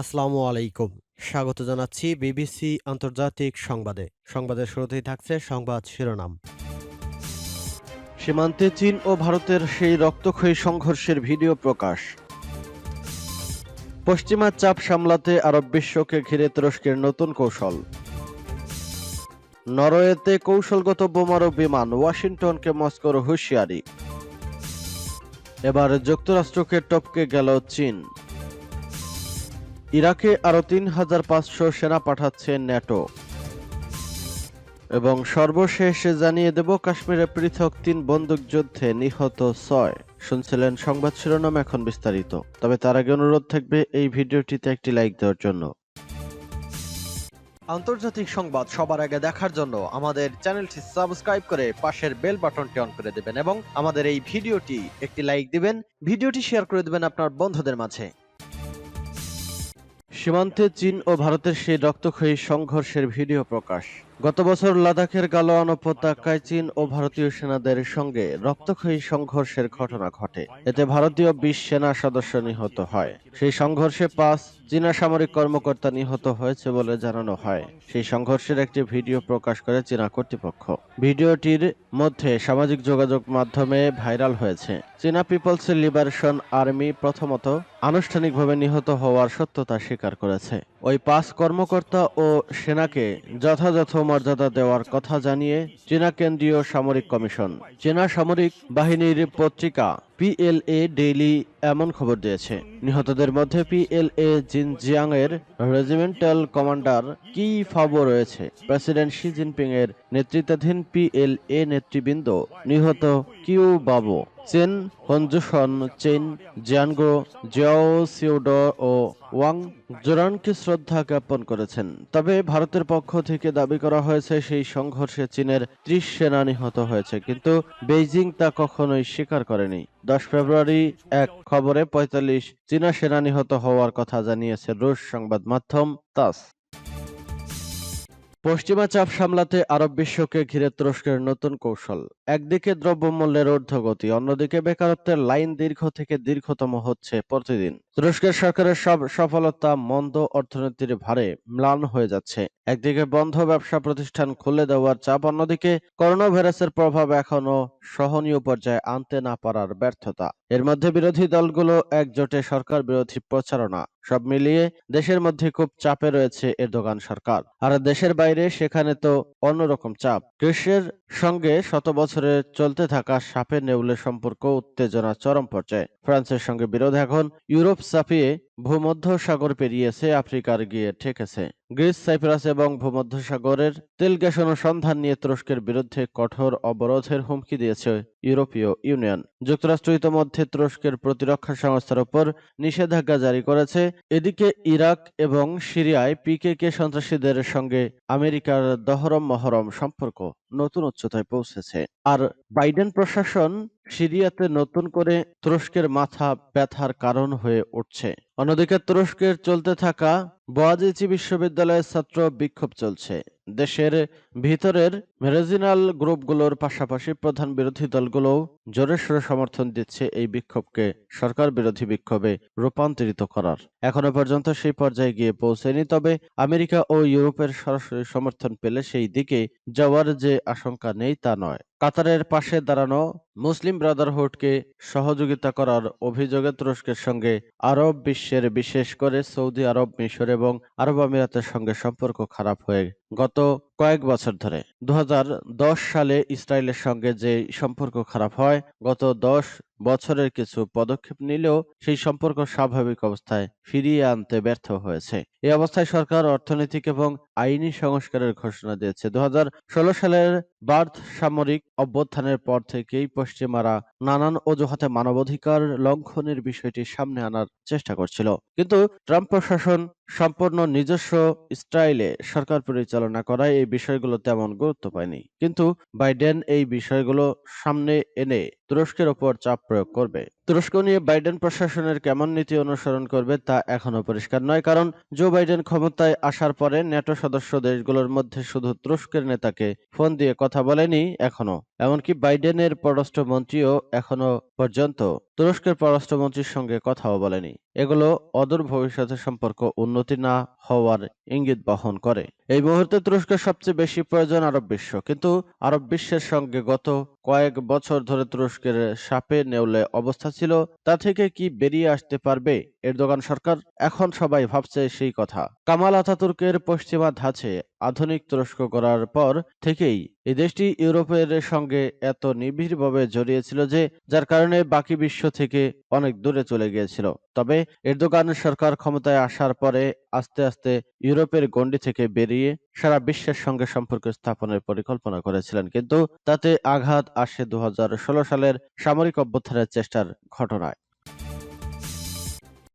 আসসালামু আলাইকুম। স্বাগত জানাচ্ছি বিবিসি আন্তর্জাতিক সংবাদে। সংবাদের শুরুতেই থাকছে সংবাদ শিরোনাম। সীমান্তে চীন ও ভারতের সেই রক্তক্ষয়ী সংঘর্ষের ভিডিও প্রকাশ। পশ্চিমা চাপ সামলাতে আরব বিশ্বকে ঘিরে তুরস্কের নতুন কৌশল। নরওয়েতে কৌশলগত বোমারু বিমান, ওয়াশিংটনকে মস্কোর হুঁশিয়ারি। এবার যুক্তরাষ্ট্রকে টপকে গেল চীন। ইরাকে আরও তিন হাজার পাঁচশো সেনা পাঠাচ্ছে ন্যাটো। এবং সর্বশেষ জানিয়ে দেব, কাশ্মীরে পৃথক তিন বন্দুকযুদ্ধে নিহত ছয়। শুনছিলেন সংবাদ শিরোনাম এখন বিস্তারিত। তবে তার আগে অনুরোধ থাকবে এই ভিডিওটিতে একটি লাইক দেওয়ার জন্য। আন্তর্জাতিক সংবাদ সবার আগে দেখার জন্য আমাদের চ্যানেলটি সাবস্ক্রাইব করে পাশের বেল বাটনটি অন করে দেবেন এবং আমাদের এই ভিডিওটি একটি লাইক দিবেন। ভিডিওটি শেয়ার করে দেবেন আপনার বন্ধুদের মাঝে। সীমান্তে চীন ও ভারতের সেই রক্তক্ষয়ী সংঘর্ষের ভিডিও প্রকাশ। গত বছর লাদাখের গালোয়ান উপত্যকায় চীন ও ভারতীয় সেনাদের সঙ্গে রক্তক্ষয়ী সংঘর্ষের ঘটনা ঘটে। এতে ভারতীয় বিশ সেনা সদস্য নিহত হয়। সেই সংঘর্ষে পাঁচ চীনা সামরিক কর্মকর্তা নিহত হয়েছে বলে জানানো হয়। সেই সংঘর্ষের একটি ভিডিও প্রকাশ করে চীনা কর্তৃপক্ষ। ভিডিওটির মধ্যে সামাজিক যোগাযোগ মাধ্যমে ভাইরাল হয়েছে। চীনা পিপলস লিবারেশন আর্মি প্রথমত আনুষ্ঠানিকভাবে নিহত হওয়ার সত্যতা স্বীকার করেছে। ওই পাঁচ কর্মকর্তা ও সেনাকে যথাযথ মর্যাদা দেওয়ার কথা জানিয়ে চীনা কেন্দ্রীয় সামরিক কমিশন, চীনা সামরিক বাহিনীর পত্রিকা পিএলএ ডেইলি এমন খবর দিয়েছে। নিহতদের মধ্যে পিএলএ জিনজিয়াং এর রেজিমেন্টাল কমান্ডার কি ফাবো রয়েছে? প্রেসিডেন্ট শি জিনপিং এর নেতৃত্বাধীন পিএলএ নেতৃবৃন্দ নিহত কিউ বাবো। চেন হনজুসন চেন, জিয়ানগো, জিয়াও সিউডো ও ওয়াং জোরানকে শ্রদ্ধা জ্ঞাপন করেছেন। তবে ভারতের পক্ষ থেকে দাবি করা হয়েছে, সেই সংঘর্ষে চীনের ত্রিশ সেনা নিহত হয়েছে, কিন্তু বেইজিং তা কখনোই স্বীকার করেনি। দশ ফেব্রুয়ারি এক খবরে পঁয়তাল্লিশ চীনা সেনা নিহত হওয়ার কথা জানিয়েছে রুশ সংবাদ মাধ্যম তাস। পশ্চিমা চাপ সামলাতে আরব বিশ্বকে ঘিরে তুরস্কের নতুন কৌশল। একদিকে দ্রব্যমূল্যের ঊর্ধ্বগতি, অন্যদিকে বেকারত্বের লাইন দীর্ঘ থেকে দীর্ঘতম হচ্ছে প্রতিদিন। তুরস্কের সরকারের সব সফলতা মন্দ অর্থনীতির ভারে ম্লান হয়ে যাচ্ছে। একদিকে বন্ধ ব্যবসা প্রতিষ্ঠান খুলে দেওয়ার চাপ, অন্যদিকে করোনা ভাইরাসের প্রভাব এখনও সহনীয় পর্যায়ে আনতে না পারার ব্যর্থতা। এর মধ্যে বিরোধী দলগুলো একজোটে সরকার বিরোধী প্রচারণা। সব মিলিয়ে দেশের মধ্যে খুব চাপে রয়েছে এরদোগান সরকার। আর দেশের বাইরে সেখানে তো অন্যরকম চাপ। গ্রীষ্মের সঙ্গে শত বছরে চলতে থাকা সাপের নেউলের সম্পর্ক উত্তেজনা চরম পর্যায়ে। ফ্রান্সের সঙ্গে বিরোধ এখন ইউরোপ চাপিয়ে ভূমধ্য সাগর পেরিয়েছে, আফ্রিকার গিয়ে ঠেকেছে। গ্রিস, সাইপ্রাস এবং ভূমধ্যসাগরের তেল গ্যাস অনুসন্ধান নিয়ে তুরস্কের বিরুদ্ধে কঠোর অবরোধের হুমকি দিয়েছে ইউরোপীয় ইউনিয়ন। যুক্তরাষ্ট্র ইতোমধ্যে তুরস্কের প্রতিরক্ষা সংস্থার উপর নিষেধাজ্ঞা জারি করেছে। এদিকে ইরাক এবং সিরিয়ায় পিকেকে সন্ত্রাসীদের সঙ্গে আমেরিকার দহরম মহরম সম্পর্ক। নতুন উচ্চতায় পৌঁছেছে। আর বাইডেন প্রশাসন সিরিয়াতে নতুন করে তুরস্কের মাথা ব্যথার কারণ হয়ে উঠছে। অন্যদিকে তুরস্কের চলতে থাকা বোয়াজিচি বিশ্ববিদ্যালয়ের ছাত্র বিক্ষোভ চলছে। দেশের ভিতরের রেজিনাল গ্রুপগুলোর পাশাপাশি প্রধান বিরোধী দলগুলোও জোরে সোরে সমর্থন দিচ্ছে এই বিক্ষোভকে সরকার বিরোধী বিক্ষোভে রূপান্তরিত করার। এখনও পর্যন্ত সেই পর্যায়ে গিয়ে পৌঁছেনি, তবে আমেরিকা ও ইউরোপের সরাসরি সমর্থন পেলে সেই দিকে যাওয়ার যে আশঙ্কা নেই তা নয়। কাতারের পাশে দাঁড়ানো মুসলিম ব্রাদারহুডকে সহযোগিতা করার অভিযোগে তুরস্কের সঙ্গে আরব বিশ্বের, বিশেষ করে সৌদি আরব, মিশর এবং আরব আমিরাতের সঙ্গে সম্পর্ক খারাপ হয়ে গত কয়েক বছর ধরে। দু হাজার দশ সালে ইসরায়েলের সঙ্গে যে সম্পর্ক খারাপ হয়, গত দশ বছরের কিছু পদক্ষেপ নিলেও সেই সম্পর্ক স্বাভাবিক অবস্থায় ফিরিয়ে আনতে ব্যর্থ হয়েছে। এই অবস্থায় সরকার, অর্থনৈতিক এবং আইনি সংস্কারের ঘোষণা দিয়েছে। দু হাজার ষোলো সালের বার্থ সামরিক অভ্যুত্থানের পর থেকেই পশ্চিমারা নানান অজুহাতে মানবাধিকার লঙ্ঘনের বিষয়টি সামনে আনার চেষ্টা করছিল। কিন্তু ট্রাম্প প্রশাসন সম্পূর্ণ নিজস্ব স্টাইলে সরকার পরিচালনা করায় এই বিষয়গুলো তেমন গুরুত্ব পায়নি। কিন্তু বাইডেন এই বিষয়গুলো সামনে এনে তুরস্কের ওপর চাপ প্রয়োগ করবে। তুরস্ক নিয়ে বাইডেন প্রশাসনের কেমন নীতি অনুসরণ করবে তা এখনও পরিষ্কার নয়, কারণ জো বাইডেন ক্ষমতায় আসার পরে ন্যাটো সদস্য দেশগুলোর মধ্যে শুধু তুরস্কের নেতাকে ফোন দিয়ে কথা বলেনি এখনও এমনকি বাইডেনের পররাষ্ট্রমন্ত্রীও এখনও পর্যন্ত তুরস্কের পররাষ্ট্রমন্ত্রীর সঙ্গে কথাও বলেনি। এগুলো অদূর ভবিষ্যতে সম্পর্ক উন্নতি না হওয়ার ইঙ্গিত বহন করে। এই মুহূর্তে তুরস্কের সবচেয়ে বেশি প্রয়োজন আরব বিশ্ব। কিন্তু আরব বিশ্বের সঙ্গে গত কয়েক বছর ধরে তুরস্কের সাপে নেউলে অবস্থা ছিল, তা থেকে কি বেরিয়ে আসতে পারবে এরদোগান সরকার? এখন সবাই ভাবছে সেই কথা। কামাল আতাতুর্কের পশ্চিমা ধাঁচে আধুনিক তুরস্ক করার পর থেকেই এই দেশটি ইউরোপের সঙ্গে এত নিবিড়ভাবে জড়িয়েছিল যে যার কারণে বাকি বিশ্ব থেকে অনেক দূরে চলে গিয়েছিল। তবে এরদোগান সরকার ক্ষমতায় আসার পরে আস্তে আস্তে ইউরোপের গণ্ডি থেকে বেরিয়ে সারা বিশ্বের সঙ্গে সম্পর্ক স্থাপনের পরিকল্পনা করেছিলেন। কিন্তু তাতে আঘাত আসে দু হাজার ষোলো সালের সামরিক অভ্যুত্থানের চেষ্টার ঘটনায়।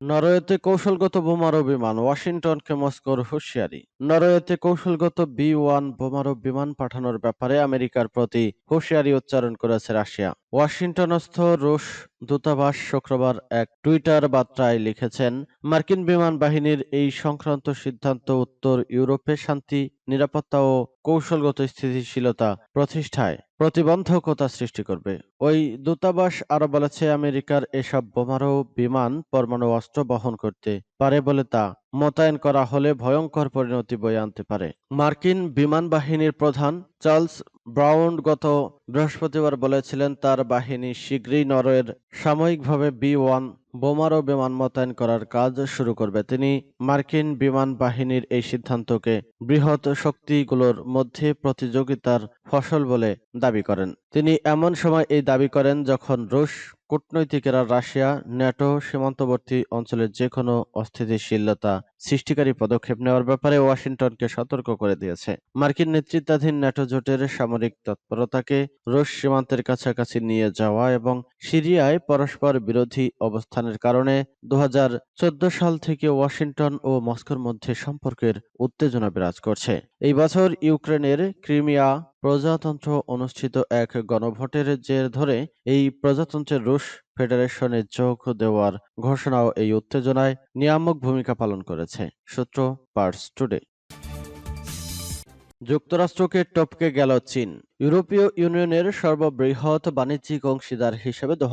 নরওয়েতে কৌশলগত বোমারু বিমান ওয়াশিংটনকে মস্কোর হুঁশিয়ারি। নরওয়েতে কৌশলগত বি ওয়ান বোমারু বিমান পাঠানোর ব্যাপারে আমেরিকার প্রতি হুঁশিয়ারি উচ্চারণ করেছে রাশিয়া। ওয়াশিংটনস্থ রুশ দূতাবাস শুক্রবার এক টুইটার বার্তায় লিখেছেন, মার্কিন বিমান বাহিনীর এই সংক্রান্ত সিদ্ধান্ত উত্তর ইউরোপে শান্তি, নিরাপত্তা ও কৌশলগত স্থিতিশীলতা প্রতিষ্ঠায়। প্রতিবন্ধকতা সৃষ্টি করবে। ওই দূতাবাস আরও বলেছে, আমেরিকার এসব বোমারু বিমান পরমাণু অস্ত্র বহন করতে পারে বলে তা মোতায়েন করা হলে ভয়ঙ্কর পরিণতি বয়ে আনতে পারে। মার্কিন বিমান বাহিনীর প্রধান চার্লস ব্রাউন গত বৃহস্পতিবার বলেছিলেন, তার বাহিনী শীঘ্রই নরওয়ের সাময়িকভাবে বি ওয়ান বোমারু বিমান মোতায়েন করার কাজ শুরু করবে তিনি। মার্কিন বিমান বাহিনীর এই সিদ্ধান্তকে বৃহৎ শক্তিগুলোর মধ্যে প্রতিযোগিতার ফসল বলে দাবি করেন। তিনি এমন সময় এই দাবি করেন যখন রুশ কূটনৈতিকেরা রাশিয়া, ন্যাটো, সীমান্তবর্তী অঞ্চলের যে কোনো অস্থিতিশীলতা সৃষ্টিকারী পদক্ষেপ নেওয়ার ব্যাপারে ওয়াশিংটনকে সতর্ক করে দিয়েছে। মার্কিন নেতৃত্বাধীন ন্যাটো জোটের সামরিক তৎপরতাকে রুশ সীমান্তের কাছাকাছি নিয়ে যাওয়া এবং সিরিয়ায় পরস্পর বিরোধী অবস্থানের কারণে দু সাল থেকে ওয়াশিংটন ও মস্কোর মধ্যে সম্পর্কের উত্তেজনা বিরাজ করছে। এই বছর ইউক্রেনের ক্রিমিয়া প্রজাতন্ত্র অনুষ্ঠিত এক গণভোটের জের ধরে এই প্রজাতন্ত্রের রুশ ফেডারেশনে যোগ দেওয়ার ঘোষণাও এই উত্তেজনায় নিয়ামক ভূমিকা পালন করেছে, সূত্র পার্স টুডে। যুক্তরাষ্ট্রকে টপকে গেল চীন। ইউরোপীয় ইউনিয়নের সর্ববৃহৎ বাণিজ্যিক অংশীদার হিসেবে দু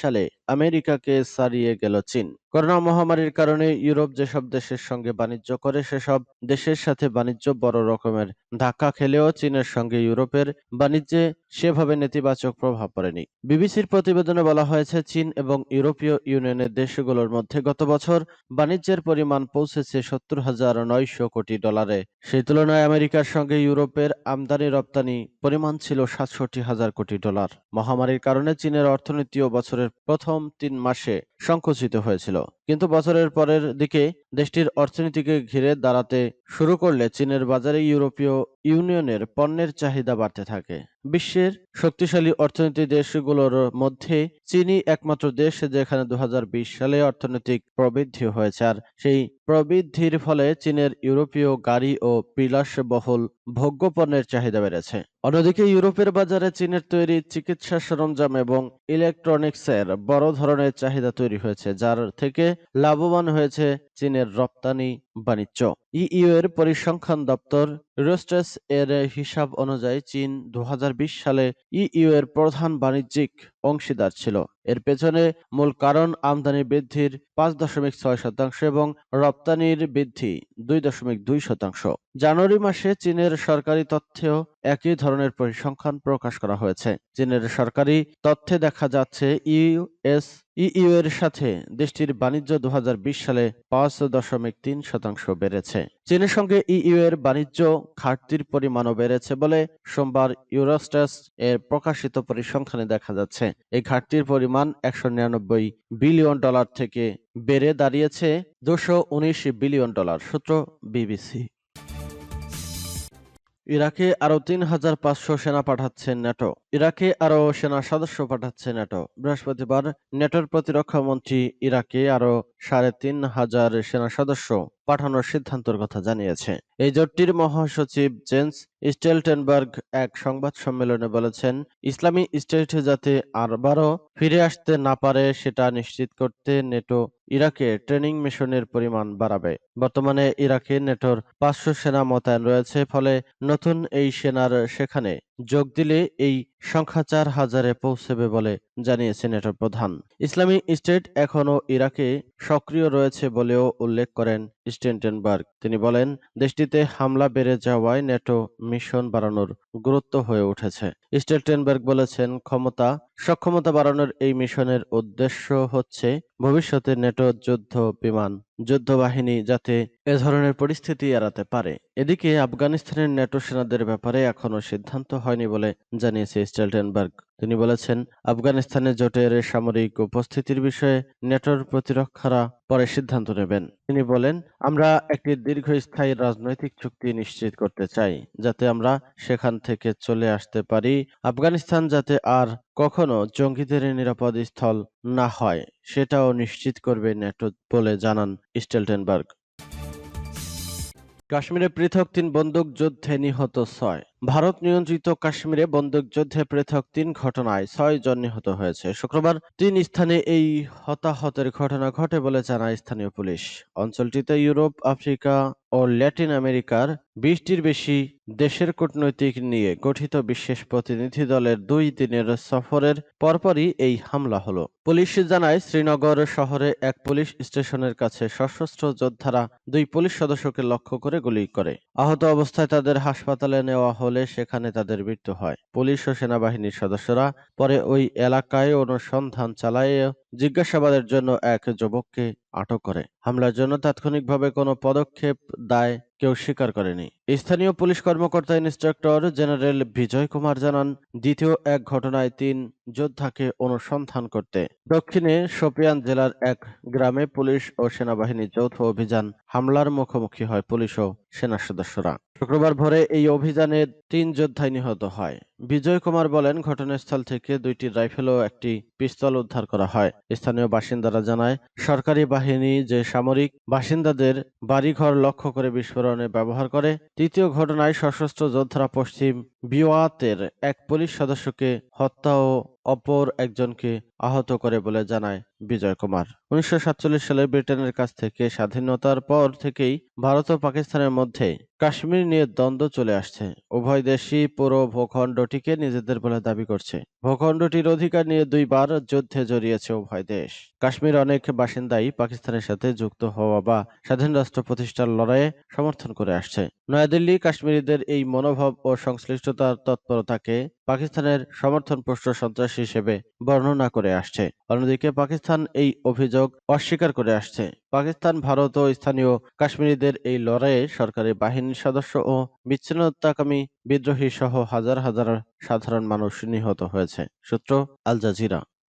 সালে আমেরিকাকে ছাড়িয়ে গেল চীন। করোনা মহামারীর কারণে ইউরোপ যেসব দেশের সঙ্গে বাণিজ্য করে, সেসব দেশের সাথে বাণিজ্য বড় রকমের ধাক্কা খেলেও চীনের সঙ্গে ইউরোপের বাণিজ্যে সেভাবে নেতিবাচক প্রভাব পড়েনি। বিবিসির প্রতিবেদনে বলা হয়েছে, চীন এবং ইউরোপীয় ইউনিয়নের দেশগুলোর মধ্যে গত বছর বাণিজ্যের পরিমাণ পৌঁছেছে সত্তর হাজার নয়শো কোটি ডলারে। সেই তুলনায় আমেরিকার সঙ্গে ইউরোপের আমদানি রপ্তানি পরিমাণ ছিল সাতষট্টি হাজার কোটি ডলার। মহামারীর কারণে চীনের অর্থনীতিও বছরের প্রথম তিন মাসে সংকুচিত হয়েছিল। কিন্তু বছরের পরের দিকে দেশটির অর্থনীতিকে ঘিরে দাঁড়াতে শুরু করলে চীনের বাজারে ইউরোপীয় ইউনিয়নের পণ্যের চাহিদা বাড়তে থাকে। বিশ্বের শক্তিশালী অর্থনীতি দেশগুলোর মধ্যে চীনই একমাত্র দেশ যেখানে দু সালে অর্থনৈতিক প্রবৃদ্ধি হয়েছে। আর সেই প্রবৃদ্ধির ফলে চীনের ইউরোপীয় গাড়ি ও বিলাসবহুল ভোগ্য পণ্যের চাহিদা বেড়েছে। অন্যদিকে ইউরোপের বাজারে চীনের তৈরি চিকিৎসা সরঞ্জাম এবং ইলেকট্রনিক্সের বড় ধরনের চাহিদা তৈরি হয়েছে যার থেকে লাভবান হয়েছে চীনের রপ্তানি বাণিজ্য। ইইউ এর পরিসংখ্যান দপ্তর রোস্টেস এর হিসাব অনুযায়ী চীন দু হাজার বিশ সালে ইইউ এর প্রধান বাণিজ্যিক অংশীদার ছিল। এর পেছনে মূল কারণ আমদানি বৃদ্ধির পাঁচ দশমিক ছয় শতাংশ এবং রপ্তানির বৃদ্ধি দুই দশমিক দুই শতাংশ। জানুয়ারি মাসে চীনের সরকারি তথ্যেও একই ধরনের পরিসংখ্যান প্রকাশ করা হয়েছে। চীনের সরকারি তথ্যে দেখা যাচ্ছে ইউএস ইইউ এর সাথে দেশটির বাণিজ্য দু হাজার বিশ সালে পাঁচ দশমিক তিন শতাংশ বেড়েছে। চীনের সঙ্গে ইইউ এর বাণিজ্য ঘাটতির পরিমাণও বেড়েছে বলে সোমবার ইউরোস্টাস এর প্রকাশিত পরিসংখ্যানে দেখা যাচ্ছে। এই ঘাটতির পরিমাণ একশো নিরানব্বই বিলিয়ন ডলার থেকে বেড়ে দাঁড়িয়েছে দুশো উনিশ বিলিয়ন ডলার, সূত্র বিবিসি। ইরাকে আরও তিন হাজার পাঁচশো সেনা পাঠাচ্ছে ন্যাটো। ইরাকে আরও সেনা সদস্য পাঠাচ্ছে ন্যাটো। বৃহস্পতিবার ন্যাটোর প্রতিরক্ষা মন্ত্রী ইরাকে আরও সাড়ে তিন হাজার সেনা সদস্য পাঠানোর সিদ্ধান্তের কথা জানিয়েছে। এই জোটটির মহাসচিব জেন্স স্টেলটেনবার্গ এক সংবাদ সম্মেলনে বলেছেন, ইসলামী স্টেট যাতে আরবারও ফিরে আসতে না পারে, সেটা নিশ্চিত করতে নেটো ইরাকে ট্রেনিং মিশনের পরিমাণ বাড়াবে। বর্তমানে ইরাকে নেটোর পাঁচশো সেনা মোতায়েন রয়েছে, ফলে নতুন এই সেনার সেখানে যোগ দিলে এই সংখ্যা চার হাজারে পৌঁছবে বলে জানিয়েছে নেটোর প্রধান। ইসলামী স্টেট এখনও ইরাকে সক্রিয় রয়েছে বলেও উল্লেখ করেন স্টেন্টেনবার্গ। তিনি বলেন, দেশটিতে হামলা বেড়ে যাওয়ায় নেটো মিশন বাড়ানোর গুরুত্ব হয়ে উঠেছে। স্টেলটেনবার্গ বলেছেন, ক্ষমতা, সক্ষমতা বাড়ানোর এই মিশনের উদ্দেশ্য হচ্ছে ভবিষ্যতে নেটো যুদ্ধ বিমান, যুদ্ধবাহিনী যাতে এ ধরনের পরিস্থিতি এড়াতে পারে। এদিকে আফগানিস্তানের নেটো সেনাদের ব্যাপারে এখনও সিদ্ধান্ত হয়নি বলে জানিয়েছে স্টেলটেনবার্গ তিনি বলেছেন, আফগানিস্তানে জোটের সামরিক উপস্থিতির বিষয়ে নেটোর প্রতিরক্ষারা পরে সিদ্ধান্ত নেবেন। তিনি বলেন, আমরা একটি দীর্ঘস্থায়ী রাজনৈতিক চুক্তি নিশ্চিত করতে চাই, যাতে আমরা সেখান থেকে চলে আসতে পারি। আফগানিস্তান যাতে আর কখনো জঙ্গিদের নিরাপদ স্থল না হয়, সেটাও নিশ্চিত করবে নেটো বলে জানান স্টেলটেনবার্গ। কাশ্মীরে পৃথক তিন বন্দুক যুদ্ধে নিহত ছয়। ভারত নিয়ন্ত্রিত কাশ্মীরে বন্দুকযুদ্ধে পৃথক তিন ঘটনায় ছয় জন নিহত হয়েছে। শুক্রবার তিন স্থানে এই হতাহতের ঘটনা ঘটে বলে জানায় স্থানীয় পুলিশ। অঞ্চলটিতে ইউরোপ, আফ্রিকা ও ল্যাটিন আমেরিকার বিশটির বেশি দেশের কূটনৈতিক নিয়ে গঠিত বিশেষ প্রতিনিধি দলের দুই দিনের সফরের পরপরই এই হামলা হলো। পুলিশ জানায়, শ্রীনগর শহরে এক পুলিশ স্টেশনের কাছে সশস্ত্র যোদ্ধারা দুই পুলিশ সদস্যকে লক্ষ্য করে গুলি করে। আহত অবস্থায় তাদের হাসপাতালে নেওয়া হলে সেখানে তাদের মৃত্যু হয়। পুলিশ ও সেনাবাহিনীর সদস্যরা পরে ওই এলাকায় অনুসন্ধান চালায় জিজ্ঞাসাবাদের জন্য এক যুবককে আটক করে। হামলার জন্য তাৎক্ষণিকভাবে কোনো পদক্ষেপ দায় কেউ স্বীকার করেনি। স্থানীয় পুলিশ কর্মকর্তা ইন্সট্রাক্টর জেনারেল বিজয় কুমার জানান, দ্বিতীয় এক ঘটনায় তিন যোদ্ধাকে অনুসন্ধান করতে। দক্ষিণে শোপিয়ান জেলার এক গ্রামে পুলিশ ও সেনাবাহিনীর যৌথ অভিযান হামলার মুখোমুখি হয় পুলিশ ও সেনা সদস্যরা। শুক্রবার ভোরে এই অভিযানে তিন যোদ্ধাই নিহত হয়। বিজয় কুমার বলেন, ঘটনাস্থল থেকে দুইটি রাইফেল ও একটি পিস্তল উদ্ধার করা হয়। স্থানীয় বাসিন্দারা জানায়, সরকারি বাহিনী যে সামরিক বাসিন্দাদের বাড়িঘর লক্ষ্য করে বিস্ফোরণে ব্যবহার করে। তৃতীয় ঘটনায় সশস্ত্র যোদ্ধারা পশ্চিম বিওয়াতের এক পুলিশ সদস্যকে হত্যা ও অপর একজনকে আহত করে বলে জানায় বিজয় কুমার। উনিশশো সালে ব্রিটেনের কাছ থেকে স্বাধীনতার পর থেকেই ভারত ও পাকিস্তানের মধ্যে কাশ্মীর নিয়ে দ্বন্দ্ব চলে আসছে। উভয় দেশই পুরো ভূখণ্ডটিকে নিজেদের বলে দাবি করছে। ভূখণ্ডটির অধিকার নিয়ে দুইবার যুদ্ধে জড়িয়েছে উভয় দেশ। কাশ্মীর অনেক বাসিন্দাই পাকিস্তানের সাথে যুক্ত হওয়া বা স্বাধীন রাষ্ট্র প্রতিষ্ঠার লড়াইয়ে সমর্থন করে আসছে। নয়াদিল্লি কাশ্মীরিদের এই মনোভাব ও সংশ্লিষ্টতার তৎপরতাকে পাকিস্তানের সমর্থন পুষ্ট সন্ত্রাসী হিসেবে বর্ণনা করে আসছে। অন্যদিকে পাকিস্তান এই অভিযোগ অস্বীকার করে আসছে। পাকিস্তান, ভারত ও স্থানীয় কাশ্মীরিদের এই লড়াইয়ে সরকারি বাহিনীর সদস্য ও বিচ্ছিন্নতাকামী বিদ্রোহী সহ হাজার হাজার সাধারণ মানুষ নিহত হয়েছে। সূত্র আল জাজিরা।